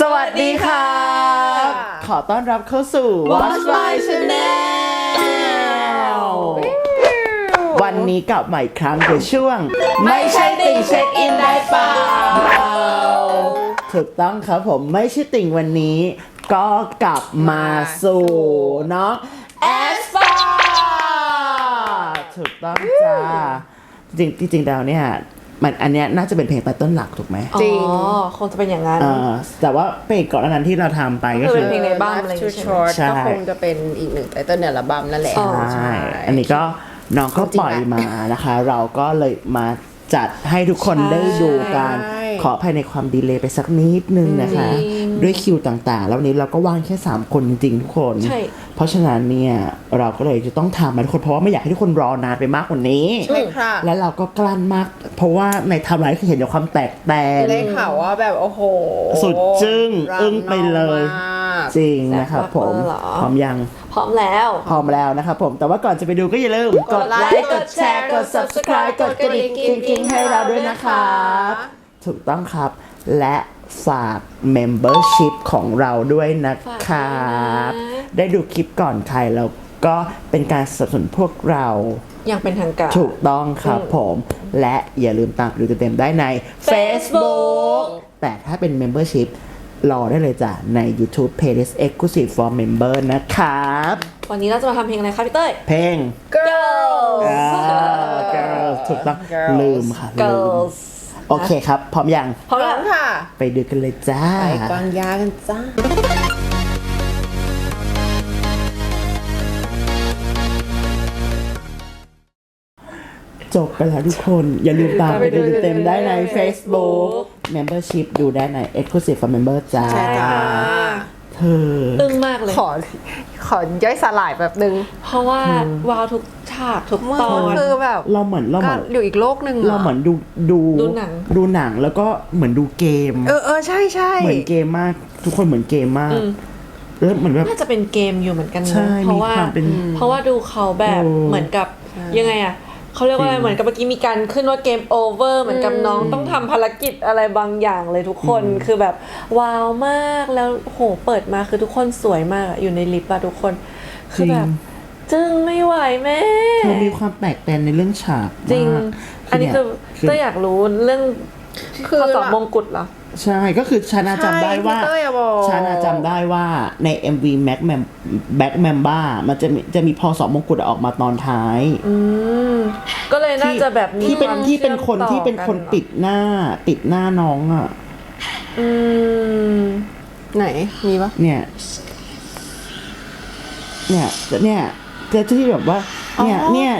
สวัสดีครับขอต้อนรับเข้าสู่ Watch My Channel วันนี้กลับมาอีกครั้งในช่วง ไม่ใช่ติ่งเช็คอินได้เปล่า ถูกต้องครับผมไม่ใช่ติ่งวันนี้ ก็กลับมาสู่น้องแอสฟาถูกต้องจ้าจริงจริงๆแล้วเนี่ย มันอันเนี้ยน่าจะเป็นเพลงไตเติ้ลหลักถูกไหมจริง อ๋อคงจะเป็นอย่างนั้น เออแต่ว่าเพลงก่อนหนานั้นที่เราทำไปก็คือคือ เป็นเพลงในบ้านอะไรอย่างชูงี้ใช่ชไหมอร์ใช่ ก็คงจะเป็นอีกหนึ่งไตเติ้ลในอัลบั้มนั่นแหละ อ๋อ ใช่ อันนี้ก็น้องก็ปล่อยมานะคะ เราก็เลยมาจัดให้ทุกคนใช่ได้ดูกันใช่ขอภายในความดีเลย์ไปสักนิดนึงนะคะ จริง ด้วยคิวต่างๆ แล้ววันนี้เราก็ว่างแค่ 3 คนจริงๆทุกคน ใช่ เพราะฉะนั้นเนี่ยเราก็เลยจะต้องทำมาทุกคนเพราะว่าไม่อยากให้ทุกคนรอนานไปมากกว่านี้ ใช่ค่ะและเราก็กลั้นมาก เพราะว่าในไทำลายคือเห็นถึงความแตกแตน ได้ข่าวว่าแบบโอ้โหสุดจึ้งรันอึ้งไปเลย มากจริงนะครับผมแซ่บมากเลยเหรอ พร้อมยังพร้อมแล้ว พร้อมแล้วนะครับผมแต่ว่าก่อนจะไปดูก็อย่าลืม กดไลค์กดแชร์กด subscribe กดกระดิ่งกิ๊งๆให้เราด้วยนะครับถูกต้องครับ และ ฝาก membership ของเราด้วยนะครับฝากด้วยนะได้ดูคลิปก่อนใครแล้วก็เป็นการสนับสนุนพวกเราอย่างเป็นทางการ ถูกต้องครับผม และอย่าลืมตามไปดูเต็มๆได้ใน Facebook แต่ถ้าเป็น Membership รอได้เลยจ้ะ ใน YouTube Playlist Exclusive for Member นะครับ วันนี้เราจะมาทำเพลงอะไรคะพี่เต้ย เพลง Girls อ่า Girls ถูกต้อง Girls ลืมค่ะ ลืม Girls โอเคครับ พร้อมยังพร้อมพร้แล้อวมค่ะไปดูกันเลยจ้าไปกวางยากันจ้าจบไปแล้วทุกคน อย่าลืมตามไปดูเต็มๆได้ใน Facebook Membership ดูได้ใน Exclusive for Member จ้าใช่ค่ะเธอตึงมากเลย ขอขอย่อยสลายแบบนึง เพราะว่าว้าวทุกฉากทุกเมื่อตอน คือแบบเราเหมือนเราเหก็มือนอยู่อีกโลกหนึ่งะเราเหมือนดูดูดูหนังดูหนังแล้วก็เหมือนดูเกม เออเออใช่ใช่เหมือนเกมมาก ทุกคนเหมือนเกมมากอืมแล้วเหมือนแบบน่าจะเป็นเกมอยู่เหมือนกันใช่นะเพราะว่ามีความเป็นเพราะว่าดูเขาแบบโอ้เหมือนกับยังไงอะเขาเรียกว่าอะไรจริงเหมือนกับเมื่อกี้มีการขึ้นว่าเกมโอเวอร์เหมือนกับน้องต้องทำภารกิจอะไรบางอย่างเลยทุกคนคือแบบว้าวมากแล้วโหเปิดมาคือทุกคนสวยมากอะอยู่ในลิฟต์อะทุกคน คือแบบ จึงไม่ไหวแม่เธอมีความแปลกแตนในเรื่องฉากจริง มากอันนี้คือคือเต้ยอยากรู้เรื่องคือข้อสอบมงกุฎเหรอ ใช่ก็คือชานาจำได้ว่าใช่ที่เต้ยอะบอก ชานาจำได้ว่าใน MV Mac Mem Back Member มันจะมีจะมีพอสอบมงกุฎออกมาตอนท้าย อืม ก็เลยน่าจะแบบมีที่เป็นความที่เป็นคนชื่อมที่เป็นคนต่อกัหรอปิดหน้าปิดหน้าน้องอะ อืม ไหน มีปะเนี่ย เนี่ย เนี่ย จะที่แบบว่าเนี่ยเนี่ย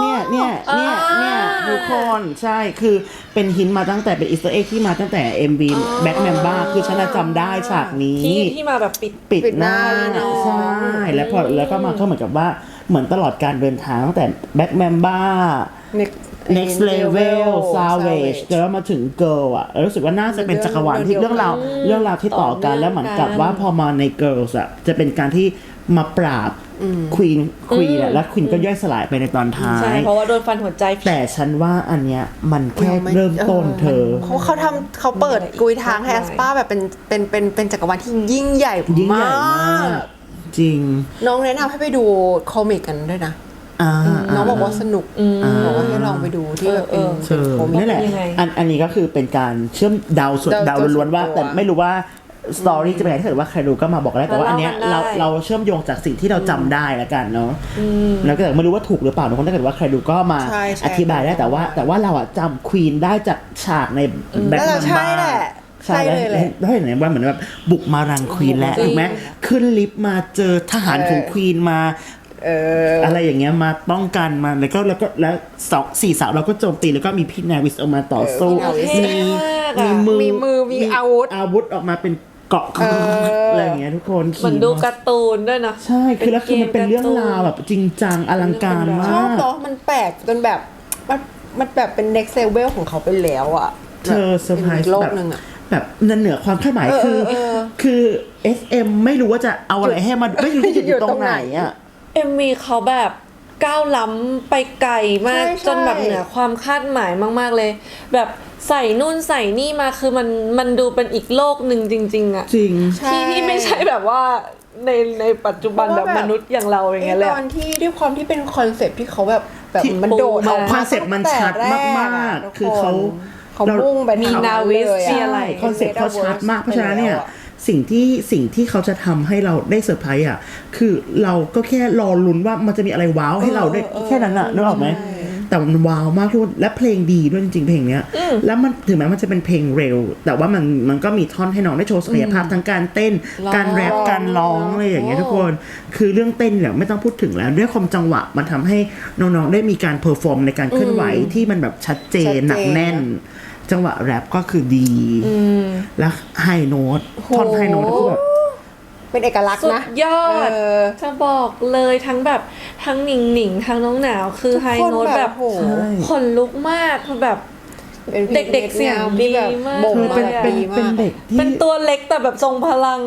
เนี่ยเนี่ยเนี่ยเนี่ยเนี่ยทุกคนใช่คือเป็นหินมาตั้งแต่เป็นอิสต์เอ็กที่มาตั้งแต่ MV Back Member คือฉันน่ะจำได้ฉากนี้ ที่ที่มาแบบปิด ปิดหน้าปิดหน้าน้องใช่แล้วพอแล้วก็มาก็เหมือนกับว่าเหมือนตลอดการเดินทางตั้งแต่ Back Member next next level savage แล้วมาถึง girl อะรู้สึกว่าน่าจะเป็นจักรวาลที่เรื่องราวเรื่องราวที่ต่อกันต่อเนื่องแล้วเหมือนกับกันว่าพอมาใน girls อะจะเป็นการที่ มาปราบควีนควีนอะแล้วควีนก็ย่อยสลายไปในตอนท้าใช่ยเพราะว่าโดนฟันหัวใจแต่ฉันว่าอันเนี้ยมันแค่ยังไม่เริ่มต้นเธอเขาเขาทำเขาเปิดกุยทางให้แอสปาแบบเป็นเป็นเป็นเป็นจักรวาลที่ยิ่งใหญ่ยิ่งใหญ่มากจริง น้องแนะนำให้ไปดูคอมิกกันด้วยนะอ่าน้องบอกว่าสนุกบอกว่าให้ลองไปดูที่แบบเป็นเธเป็นอคอมิกนั่นแหละยังไงอันอันนี้ก็คือเป็นการเชื่อมเดาส่วนเดาเดาล้วนๆว่าส่วนตัวแต่ไม่รู้ว่า สตอรี่จะเป็นไงถ้าเกิดว่าใครรู้ก็มาบอกได้แต่ว่าอันเนี้ยเราเราเล่ากันได้เราเชื่อมโยงจากสิ่งที่เราจำได้แล้วกันเนาะแล้วก็แต่ไม่รู้ว่าถูกหรือเปล่าทุกคนถ้าเกิดว่าใครดูก็มาใช่ใช่ อธิบายได้แต่ว่า แต่ว่าเราอะจำควีนได้จากฉากในแบ็คน่าจะแมนใช่บ้าแหละ ใช่ใช่เลยแหละได้เห็นว่าเหมือนแบบบุกมารังควีนแล้วจริง ถูกไหมขึ้นลิฟต์มาเจอทหารของควีนมา เออ อะไรอย่างเงี้ยมาป้องกันมาแล้วก็แล้วก็แล้วสองสี่สาวเราก็โจมตีแล้วก็มีพี่นาวิสออกมาต่อสู้เออพี่นาวิสมีเท่มากอะมีมือมีมือมีอาวุธ อาวุธออกมาเป็น เกาะออะไรอย่างเงี้ยทุกคนเหมือนขี่ดูมาการ์ตูนด้วยนะใช่คือแล้วคือมันเป็นเรื่องราวแบบจริงจังอลังการชมาอบกเนาะมันแปลกจนแบบมันมันแบบเป็น next level ของเขาไปแล้วอะเธอเซอร์ไพรป็นอีส์กโลแบกบหนึ่งอะแบบนั่นเหนือความคาดหมายเออคือเออคือ SM ไม่รู้ว่าจะเอาอะไรให้มาไม่รู้จะหยุดหยุดตรตรงงไหนไหนอะเอ็มวีเขาแบบ ก้าวล้ำไปไกลมากใช่ใช่ จนแบบเหนือความคาดหมายมาก ๆเลย แบบใส่นู่นใส่นี่มาคือมันมันดูเป็นอีกโลกหนึ่งจริง ๆอะจริง ใช่ ที่ที่ไม่ใช่แบบว่าในในปัจจุบันเพแบราะบว่าแบบ มนุษย์อย่างเราอย่างเงี้ยแหตละ อนที่ด้วยความที่เป็นคอนเซปต์ที่เขาแบบแบบที่มันโดดออกคอนเซปต์มันชัดตั้งแต่แรมากอะๆคือเขาเขาเรามุ่งไปมีทงนาวิสเลยมีอะอะไร คอนเซ็ปต์เขาชัดมากเพราะฉะนั้นเนี่ยไปแล้วอะ สิ่งที่สิ่งที่เขาจะทำให้เราได้เซอร์ไพรส์อะ คือเราก็แค่รอลุ้นว่ามันจะมีอะไรว้าวให้เราได้แค่นั้นอะนึกออกไหมแต่มันว้าวมากทุกคนและเพลงดีด้วยจริงๆเพลงเนี้ย แล้วมันถึงแม้มันจะเป็นเพลงเร็ว แต่ว่ามันมันก็มีท่อนให้น้องได้โชว์ศักยภาพทั้งการเต้นร้องการแรปการร้องอะไรอย่างเงี้ยทุกคน คือเรื่องเต้นเนี่ยไม่ต้องพูดถึงแล้วด้วยความจังหวะมันทำให้น้องๆได้มีการเพอร์ฟอร์มในการเคลื่อนไหวที่มันแบบชัดเจนชัดเจนหนักแน่น จังหวะแรปก็คือดี แล้วไฮโน้ตท่อนไฮโน้ตก็คือแบบเป็นเอกลักษณ์สุดนะยอดเออจะบอกเลยทั้งแบบทั้งหนิงหนิงทั้งน้องหนาว คือไฮโน้ตแบบโอ้โหใช่ขนลุกมากคือแบบ เป็นพลเด็กๆเสียงที่แบบดีมาก บ่งเธอมาเป็นแบบเป็นดีเป็นมากเด็กที่เป็นตัวเล็กแต่แบบทรงพลัง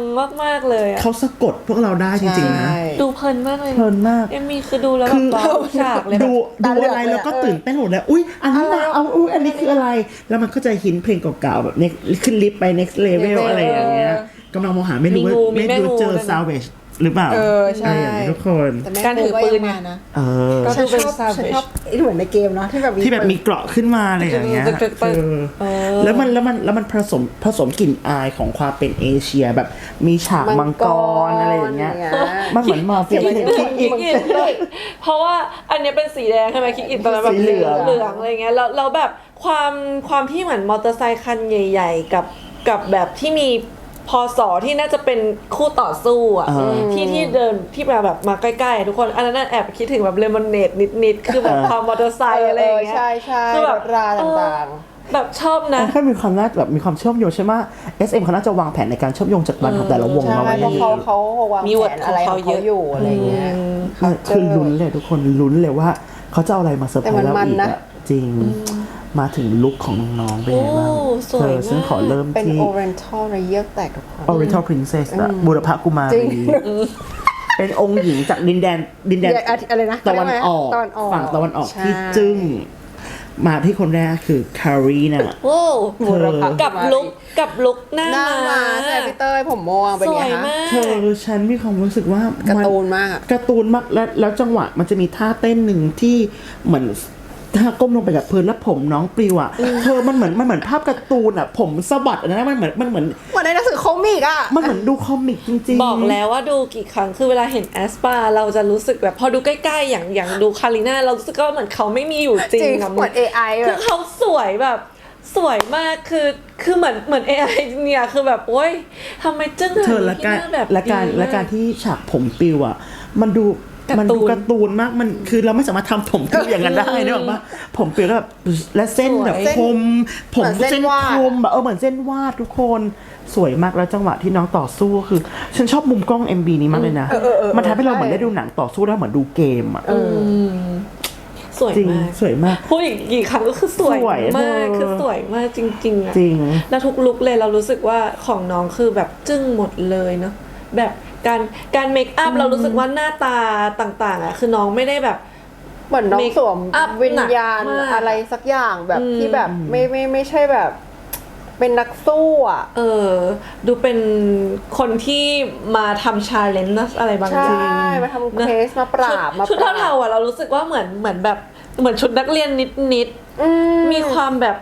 มาก ๆ เลยอะเขาสะกดพวกเราได้จริงๆนะใช่ดูเพลินมากเลยเพลินมาก เอ็มมีคือดูแล้วแบคืบอว้าวฉากเลยแบบดูตาดูเหลือกอะไรเลยอะแล้วก็ตื่นเต้นหมดแล้วอุ้ยอันนี้อะไรมาอะเอาอุ้ยอันนี้คืออะไร แล้วมันก็จะหินเพลงเก่าๆแบบ next ขึ้นลิฟต์ไป next level เออออะไรอย่างเงี้ย กำลังมองหาไม่รู้ว่ามีงูมีไม่แม่รู้งูเจอด้วยนะ salvage หรือเปล่าเออใช่ะไรอย่างเงี้ยทุกคน แต่แม่การถือปืนโมานะเออ ก็ฉันดูเป็นชอบ savage ฉันชอบไอ้เหมือนในเกมเนาะที่แบบที่แบบมีเกราะขึ้นมาอะไรอย่างเงี้ยตึกๆๆเออเออแล้วมันแล้วมันแล้วมันผสมผสมกลิ่นอายของความเป็นเอเชียแบบมีฉากมังกรอะไรอย่างเงี้ย มันเหมือนมาเฟียคิดคิดอีกคิกอินด้วยเพราะว่าอันเนี้ยเป็นสีแดงใช่ไหมคิกอินตอนนั้นแบบสีเหลือง เหลืองอะไรเงี้ยแล้วแล้วแบบความความที่เหมือนมอเตอร์ไซค์คันใหญ่ ๆ กับกับแบบที่มี พอสอที่น่าจะเป็นคู่ต่อสู้อะอ่าที่ที่เดินที่แบบแบบมาใกล้ๆ ทุกคนอันนั้นนะแอบคิดถึงแบบเลมอนเนดนิดๆ คือแบบความมอเตอร์ไซค์อะไรอย่างเงี้ย ใช่ใช่คือแบบ รถราต่างเออแบบชอบนะถ้ามีความน่าแบบมีความเชื่อมโยงใช่ไหม SM เขาน่าจะวางแผนในการเชื่อมโยงจากวันของแต่ละวงใช่มาไว้เพราะเขาเขาวางมีแผวอร์ดนอะไรของของเขาเยเขาอะ อยู่อะไรเงี้ย มันคือลุ้นเลยทุกคนลุ้นเลยว่าเขาจะเอาอะไรมาเซอร์ไพรส์เราแต่มันอีกๆนะ อะจริง มาถึงลุคของน้องๆเป็นไงบ้างโอ้สวยเธอฉันมาก ขอเริ่มเป็นที่ Oriental ระเยียบแตกทุกคน Oriental Princess อะบุรพกุมาจริรี ง เป็นองค์หญิงจากดินแดนดินแดนเดี๋ยวอะไรนะตะวันออกตะวันออกฝั่งตะวันออกใช่ ที่จึ้ง มาที่คนแรกคือคารีน่ะ โอ้บุรพกับลุกกับลุกหน้าหน้ามามาใช่พี่เต้ยผมม่วงเป็นสไงวยคะมาก เธอฉันมีความรู้สึกว่าการ์มันตูนมากอะ การ์ตูนมากแล้วแล้วจังหวะมันจะมีท่าเต้นหนึ่งที่เหมือน ถ้าก้มลงไปกับพื้นแล้วผมน้องปลิวอะเธอมันเหมือนมันเหมือนภาพการ์ตูนอะ ผมสะบัดอะนะมันเหมือนมันเหมือนเหมือนในหนังสือคอมิกอะมันเหมือนดูคอมิกจริงๆ บอกแล้วว่าดูกี่ครั้งคือเวลาเห็นแอสปาเราจะรู้สึกแบบพอดูใกล้ ๆ อย่างอย่างดูคาริน่าเรารู้สึกว่าเหมือนเขาไม่มีอยู่จริงจริงอะเหมือน AI แบคือบเขาสวยแบบสวยมากคือคือเหมือนเหมือน AI เนี่ยคือแบบโอ๊ยทำไมจึ้งเธอและการที่หน้แบบและการดีมและการที่ฉากผมปลิวอะ มันดูการ์ตูน มันดูการ์ตูนมากมันคือเราไม่สามารถทำผมปลิวอย่างนั้นได้นึกออกปะผมปลิวแล้วแบบและเส้นแบบคมผมเหมือนเส้เส้นนวาดคมแบบเออเหมือนเส้นวาดทุกคนสวยมากแล้วจังหวะที่น้องต่อสู้ก็คือ ฉันชอบมุมกล้อง MB นี้มากเลยนะ มันทำให้เราเหมือนได้ดูหนังต่อสู้แล้วเหมือนดูเกมอะสวยจริงมากสวยมากพูดอีกกี่ครั้งก็คือสวยสวยมากเธอคือสวยมากจริงๆอะจริงแล้วทุกลุกเลยเรารู้สึกว่าของน้องคือแบบจึ้งหมดเลยเนาะแบบ การการเมคอัพเรารู้สึกว่าหน้าตาต่างๆอะคือน้องไม่ได้แบบ เหมือนน้อง Make สวม up วิญญาณหนักมากอะไรสักอย่างแบบอืม ที่แบบไม่ไม่ไม่ใช่แบบ เป็นนักสู้อะ เออดูเป็นคนที่มาทำชาเลนจ์อะไรบางใช่อย่างมาทำเคสมาปราบมาชุดปราบเทาๆอะเรารู้สึกว่าเหมือนเหมือนแบบเหมือนชุดนักเรียนนิดอืๆมีความแบบ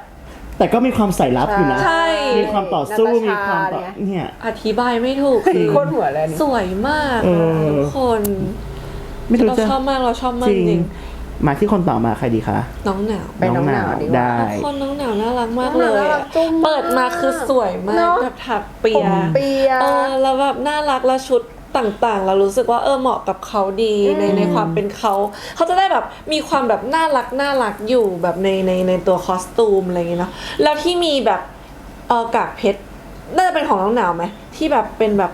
แต่ก็มีความใส่ลับอยู่นะ ใช่ มีความต่อสู้นาตาชามีความต่อเนี่ยเนี่ย อธิบายไม่ถูกคือโคตรเหมือนเลยอันนี้สวยมากเออะอทุกคนไม่รู้เราจะชอบมากเราชอบมากจจริริงงมาที่คนต่อมาใครดีคะน้องหนาวไปน้องหนาวดีกว่า ได้ ทุกคนน้องหนาวน่ารักมากน้องหเลนาวยน่ารัอะกจุ้มมากเปิดมาคือสวยมากเนอะ แบบถักเปีผยมเปีย เออแล้วแบบน่ารักแล้วชุด ต่างๆ เรารู้สึกว่าเออเหมาะกับเขาดีในในความเป็นเขา เขาจะได้แบบมีความแบบน่ารักน่ารักอยู่แบบในในในตัวคอสตูมอะไรอย่างเงี้ยเนาะแล้วที่มีแบบเออกากเพชรน่าจะเป็นของน้องหนาวไหมที่แบบเป็นแบบ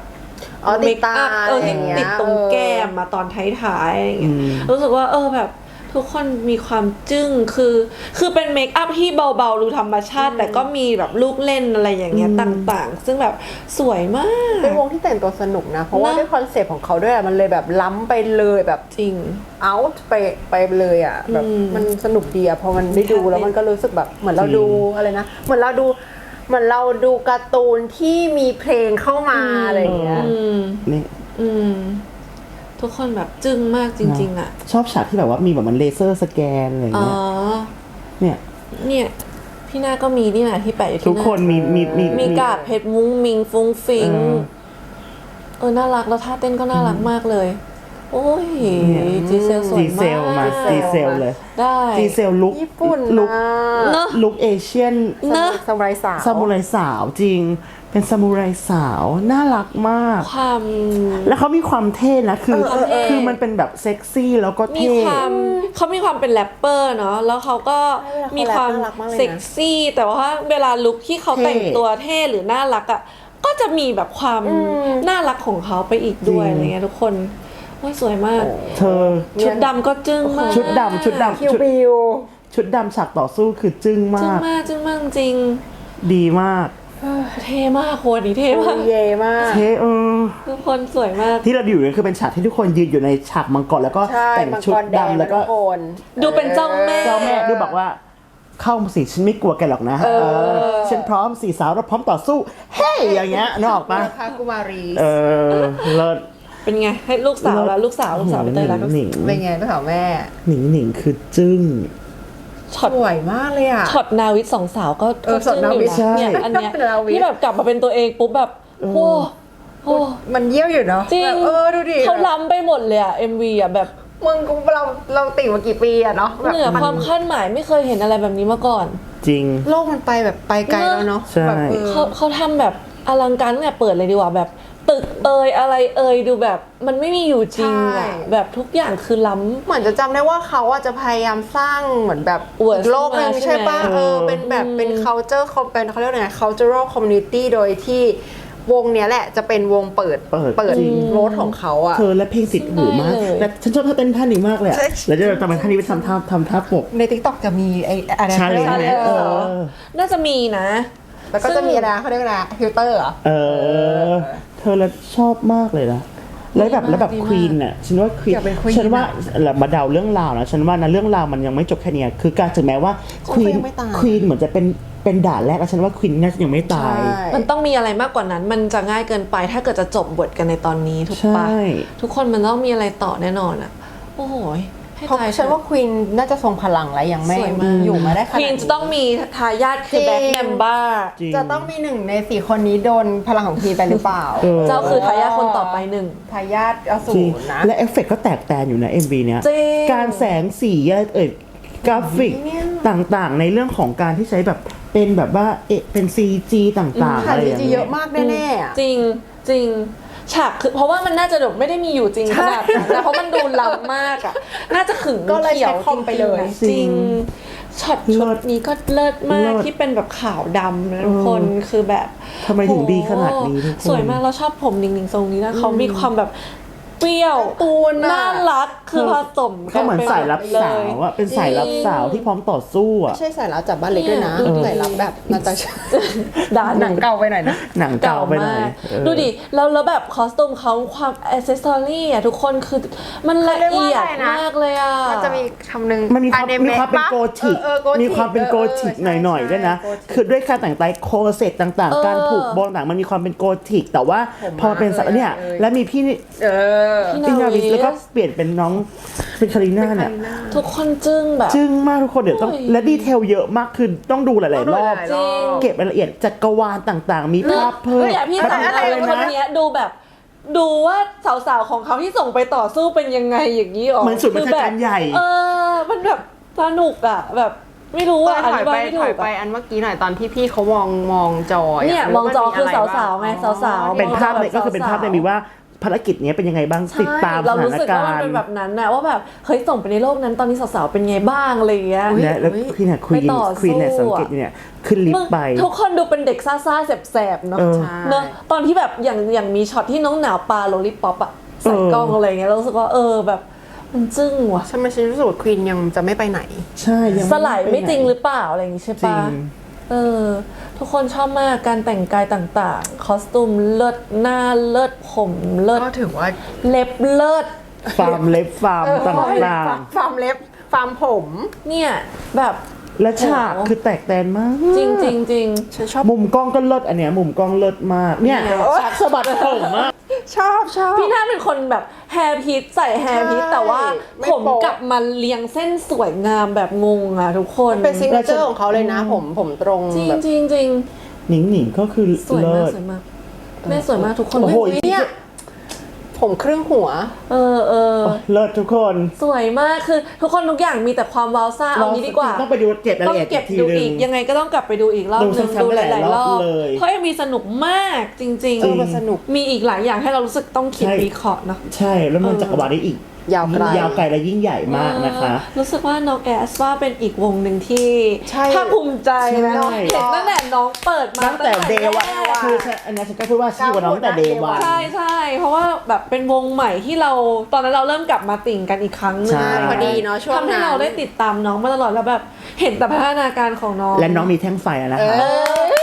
อ๋อติดตาเมคอัพเอออะไรอที่ย่างเงี้ยติดตรงเออแก้มมาตอนท้ายๆอะไรอย่างเงี้ยอืมรู้สึกว่าเออแบบ ทุกคนมีความจึ้งคือ คือเป็นเมคอัพที่เบาๆดูธรรมชาติ แต่ก็มีแบบลูกเล่นอะไรอย่างเงี้ยต่างๆ ซึ่งแบบสวยมาก เป็นวงที่แต่งตัวสนุกนะ เพราะว่านะด้วยคอนเซปต์ของเขาด้วยอะมันเลยแบบล้ำไปเลยแบบจริงเอาไปไปเลยอะแบบอืมมันสนุกดีอะพอมันได้ดูแล้วมันก็รู้สึกแบบเหมือนเราดูอะไรนะเหมือนเราดูเหมือนเราดูการ์ตูนที่มีเพลงเข้ามาอะไรอย่างเงี้ยอืมนี่อืม ทุกคนแบบจึ้งมากจริง ๆอะชอบฉากที่แบบว่ามีแบบมันเลเซอร์สแกนอะไรอ๋อเงี้ยเนี่ยเนี่ยพี่นาก็มีนี่นะที่แปะอยู่ที่ทุกคนมีมีมีมีกาบเพชรมุ้งมิงฟุ้งฟิงเออ เออน่ารักแล้วท่าเต้นก็น่ารักมากเลย โอ้ยจีเซลสวยจีมากเซลมาจีเซลเลยได้จีเซลลุกญี่ปุ่นลุกนะเนอะ ลุกเอเชียนเนอะ สมัยสาวซามูไรสาวจริง เป็นซามูไรสาวน่ารักมาก ความ แล้วเขามีความเท่นะคือเออเออ คือมันเป็นแบบเซ็กซี่แล้วก็มีเท่ ความเขามีความเป็นแรปเปอร์เนาะแล้วเขาก็ใช่เวลาเขามีความแรปน่ารักมากเลยนะ เซ็กซี่ แต่ว่าเวลาลุคที่เขาเท่ แต่งตัวเท่หรือน่ารักอะก็จะมีแบบความน่ารักของเขาไปอีกด้วยจริงอะไรเงี้ยทุกคน ว่าสวยมาก เธอ ชุดดำก็จึ้งมากชุดดำชุดดำคิวบิวชุดดำฉากต่อสู้คือจึ้งจึ้งมาก มากจึ้งมากจริง ดีมาก เท่มากโคตรนี้เท่มากเยมาก เท่เออ ทุกคนสวยมาก ที่เราอยู่เนี่ยคือเป็นฉากที่ทุกคนยืนอยู่ในฉากมังกรแล้วก็ใช่แต่งมังชุกดรแดงดำแล้วก็ทุคนดูเป็นเจ้าแม่ เจ้าแม่ดูบอกว่า เข้ามาสิฉันไม่กลัวแกหรอกนะเออฉันพร้อมสี่สาวเราพร้อมต่อสู้ เฮ้ยอย่างเงี้ยนึกออกปะพากุมารี เออเลิศ เป็นไงให้ลูกสาวแล้วลูกสาวลูกสาวไปเตยแล้วหนิงเป็นไงพี่สาวแม่หนิงหนิงคือจึ้งช็อตสวยมากเลยอะช็อตนาวิทสองสาวก็เออก็จึ้งช็อตนาวิทอยู่นะเนี่ยใช่อันเนี้ยนาวิทที่แบบกลับมาเป็นตัวเองปุ๊บแบบโอ้โหมันเยี่ยวอยู่เนาะจริงแบบเออดูดิเขาล้ำไปหมดเลยอะ MV อะแบบมึงกูเราเราติดมากี่ปีอะเนาะแบบเหนือมันความคาดหมายไม่เคยเห็นอะไรแบบนี้มาก่อน จริง โลกมันไปแบบไปไกลแล้วเนาะใช่แบบเออเขาเขาทำแบบอลังการตั้งแต่เปิดเลยดีกว่าแบบ ตึกเอยอะไรเอยดูแบบมันไม่มีอยู่จริงใช่อะแบบทุกอย่างคือล้ำ เหมือนจะจำได้ว่าเขาอะจะพยายามสร้างเหมือนแบบอวดอีกโลกหนึงขึ้นมาใช่ปะใช่ไหมเออ เป็นแบบเป็น culture เขาเป็นเขาเรียกว่าไง cultural community โดยที่วงเนี้ยแหละจะเป็นวงเปิดเปิดจริง โรถของเขาอะ เธอและเพลงติดหูมากได้เลย และฉันชอบท่าเต้นท่านี้มากเลยอะใช่ แล้วจะทำท่านี้ไปทำท่าทำท่าปกใน TikTok จะมีไอ้อะไรชาเลนจ์เขาไหมเรียกเอว่าอะไรอน่าจะมีนะ แล้วก็จะมีอะไรนะเขาเรียกว่าอะไรฟิลเตอร์เหรอ เออ เธอแล้วชอบมากเลยนะแล้วแบบดีมากแล้วแบบดีมากควีนน่ะฉันว่าควีนอยากเป็น Queen ฉันว่าอะเรามาเดาเรื่องราวนะฉันว่านะเรื่องราวมันยังไม่จบแค่เนี้ยคือการถึงแม้ว่าฉันควีก็นยังไม่ตาย ควีนเหมือนจะเป็นเป็นด่านแรกแล้วฉันว่าควีนน่าจะยังไม่ตายใช่มันต้องมีอะไรมากกว่านั้น มันจะง่ายเกินไปถ้าเกิดจะจบบทกันในตอนนี้ถูกปะใช่ ทุกคนมันต้องมีอะไรต่อแน่นอนอะโอ้โหยให้ เพราะตายฉันว่าควีนน่าจะทรงพลังแล้วยังไม่สวยมาก อยู่มาได้ขคนาดวีนจะต้องมีทายาทคือจริงแบ็คแนมบ้าจริง จะต้องมีหนึ่งในสี่คนนี้โดนพลังของควีนไปหรือเปล่าเออ เจ้าคือทายาทคนต่อไปหนึ่ง ทายาทอสูจริงรนะ และเอฟเฟกต์ก็แตกแตนอยู่นะ MV เนี้ยจริง การแสงสีเอ่ยกราฟิกเนี่ยต่างๆ ในเรื่องของการที่ใช้แบบเป็นแบบว่าเอะเป็น CG ต่างๆถ่าอะยไรอย่างจริงๆเงี้เยยอะมากแน่ๆอะจริงจริง ฉากคือเพราะว่ามันน่าจะแบบไม่ได้มีอยู่จริงขนาดนั้นนะเพราะมันดูล้ำมากอะ น่าจะขึงก็เลยเขียวใช้คอมไปเลย จริงๆช็อตชุดนี้ก็เลิศมากเลิศที่เป็นแบบขาวดำนะทุกคนคือแบบทำไมถึงดีขนาดนี้ทุกคนสวยมากแล้วชอบผมหนิงๆทรงนี้นะเขามีความแบบ เปรี้ยวตูนอะน่ารักคือผสมกัเขาเหมือนไปสายรับเลสาวอะเป็นสายรับสาวที่พร้อมต่อสู้อะไม่ใช่สายลับจากบ้านเล็กด้วยนะเนี่ยดูดิสายลับแบบนาตาชาด่าหนังเก่าไปหน่อยนะ หนังเก่าไปหน่อยมากเออ ดูดิแล้วแล้วแบบคอสตูมเขาความอ c เซสซอรี่อะทุกคนคือมันละเขาเรียกว่าเอียดอะไรนะมากเลยอะมันจะมีคำหนึ่งมันมีความอนิมีเะความเป็นปะโกธิกเออเออมีความเป็นโกธิกเออหน่อยๆด้วยนะใช่ใช่คือด้วยการแต่งกายโคเซ็ตต่างเออ ๆ การผูกโบต่างๆมันมีความเป็นโกธิก แต่ว่าผมพอเป็นสัตมากว์เนี่ยเลยแล้วมีพี่นี่เออพี่นาวิสแล้วก็เปลี่ยนเป็นน้องเป็นคาริน่าเนี่ยทุกคนจึ้งแบบ จึ้งมากทุกคนเดี๋ยวต้องโอ้ยและดีเทลเยอะมากคือต้องดูหลายๆรอบต้องดูหลายๆรอบเก็บรายละเอียดจักรวาลต่างๆ มีภาพเพิ่มเนี่ยพี่มันสาวอะไรอะไรคนนะเนี้ยดูแบบดูว่าสาวๆของเขาที่ส่งไปต่อสู้เป็นยังไงอย่างนี้หรอเหมือนศูนย์บัญชาการคือแบบใหญ่ เออ มันแบบสนุกอะ แบบไม่รู้ถอะออยธิไปบายไม่ถถูอยกไปอะอันเมื่อกี้หน่อยตอนที่พี่เขามองมองจอยเนี่ยมองจอคือสาวๆไงสาวๆเป็นภาพเลยก็คือเป็นภาพในมีว่า ภารกิจเนี้ยเป็นยังไงบ้างติดตามสเราถารู้นสึกว่ามันการเป็นณ์แบบนั้นนะว่าแบบเฮ้ยส่งไปในโลกนั้นตอนนี้สาวๆเป็นไงบ้างอะไรอย่างเงี้ยและแล้วพี่เนี่ยควีนไปต่อควีนเนี่ยสู้สังอะเกตอยู่เนี่ยขึ้นลิฟมึงต์ไป ทุกคนดูเป็นเด็กซ่าๆแสบๆเนาะเออใช่เนอะตอนที่แบบอย่างอย่างมีช็อตที่น้องหนาวปลาโลลิปป๊อปอะใส่เออกล้องอะไรเงี้ยเรารู้สึกว่าเออแบบมันจึ้งว่ะใช่ไหมฉันรู้สึกว่าควีนยังจะไม่ไปไหน ใช่ยังสลายไม่จริงหอรือเปล่าอะไรอย่างงี้ใช่จริปะง เออ ทุกคนชอบมากการแต่งกายต่างๆ คอสตูมเลิศหน้าเลิศผมเลิศก็ถือว่าเล็บเลิศฟาร์มเล็บฟาร์มต่างฟาร์มเล็บฟาร์มผม เนี่ยแบบๆ และฉากคือแตกแตนมาก จริงจริงจริงฉันชอบ มุมกล้องก็เลิศอันเนี้ยมุมกล้องเลิศมากเนี่ยเนี่ย ฉากสะบัดผมมาก ชอบชอบ พี่นาเป็นคนแบบแฮร์พีทใส่แฮร์พีทใช่แต่ว่าไม่ผมโป๊ะ กลับมาเรียงเส้นสวยงามแบบงงอะทุกคนเป็นซิงเกิลของเขาเลยนะ ผมผมตรงจริงแบบ จริงจริงหนิงหนิงก็คือสวยเลิมากศสวยมากแม่สวยมากทุกคนโอ้โหเฮ้ยเนี่ย ผมครึ่งหัว เออเออเลิศทุกคนสวยมากคือทุกคนทุกอย่างมีแต่ความว้าวซ่าเอางี้ดีกว่า ต้องไปดูเก็บรายต้องละเอียดเก็บทีดูนึอีงกยังไงก็ต้องกลับไปดูอีกรอบดูหนึงซ้ำๆดูหหลายลายๆรรออบบเลยเพราะยังมีสนุกมากจริงเออมันสนุก มีอีกหลายอย่างให้เรารู้สึกต้องคิดใช่ วิเคราะห์เนาะ ใช่แล้วมันจักรวาลได้อีก ยาวไกล ยาวไกลและยิ่งใหญ่มากนะคะเออรู้สึกว่าน้องแอสว่าเป็นอีกวงหนึ่งที่ใช่ภาคภูมิใจนะใช่ เห็นตั้งแต่น้องเปิดมาตั้งแต่เดวันแรก คืออันนี้ฉันก็พูดว่าชื่อว่าน้องแต่เดวัน ใช่ใช่เพราะว่าแบบเป็นวงใหม่ที่เราตอนนั้นเราเริ่มกลับมาติ่งกันอีกครั้งหนึงใช่ พอดีเนาะช่วงทำให้นั้น เราได้ติดตามน้องมาตลอดแล้วแบบเห็นแต่พัฒนาการของน้องและน้องมีแท่งไฟอะนะเอคะอแท่ง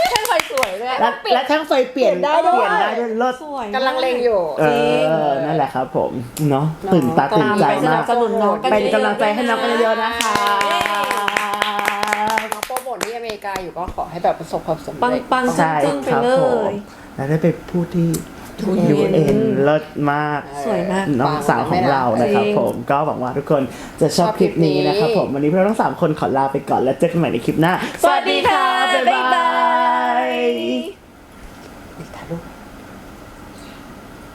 ไฟ สวยด้วย และและแท่งไฟเปลี่ยนเปลี่ยนได้ด้วย เปลี่ยนได้ด้วยเลิศสวยกำลังเลงอยู่ เอจริงอนั่นแหละครับผมเนาะตื่นตาตามตื่นใจไปสมานัก บสนุนน้องกันเป็นกำลังใจให้น้องกันเยอะๆนะคะน้องโปรโมทที่อเมริกาอยู่ก็ขอให้แบบประสบความสำปังเร็จ ปังใช่จึ้งๆไปครับเลผมย แล้วได้ไปพูดที่ UN ยูเอ็นเลิศมาก สวยมาก น้องสาวของเรานะครับจริง ผม ก็หวังว่าทุกคนจะชอบคลิปนี้นะครับผม วันนี้พวกเราทั้งสามคนขอลาไปก่อนแล้วเจอกันใหม่ในคลิปหน้า สวัสดีค่ะ บ๊ายบาย